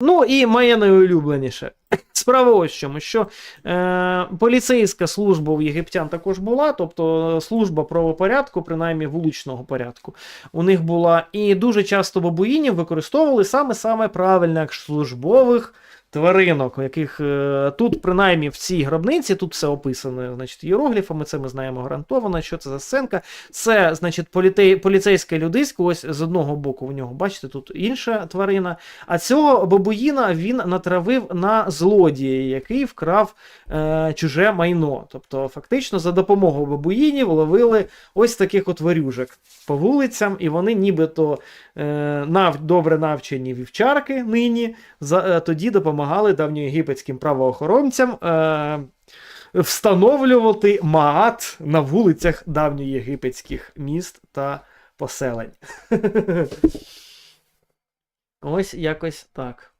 Ну і моє найулюбленіше. Справа ось в чому, що е, поліцейська служба у єгиптян також була, тобто служба правопорядку, принаймні вуличного порядку, у них була. І дуже часто бабуїнів використовували саме саме правильно як службових тваринок, яких е, тут, принаймні, в цій гробниці, тут все описано, значить, іерогліфами, це ми знаємо гарантовано, що це за сценка. Це, значить, політей, поліцейське людисько, ось з одного боку в нього, бачите, тут інша тварина. А цього бабуїна він натравив на злодія, який вкрав е, чуже майно. Тобто, фактично, за допомогою бабуїнів ловили ось таких от по вулицям, і вони нібито е, нав, добре навчені вівчарки нині, за, е, тоді допомагали давньоєгипетським правоохоронцям. Е, Встановлювати маат на вулицях давньоєгипетських міст та поселень. Ось якось так.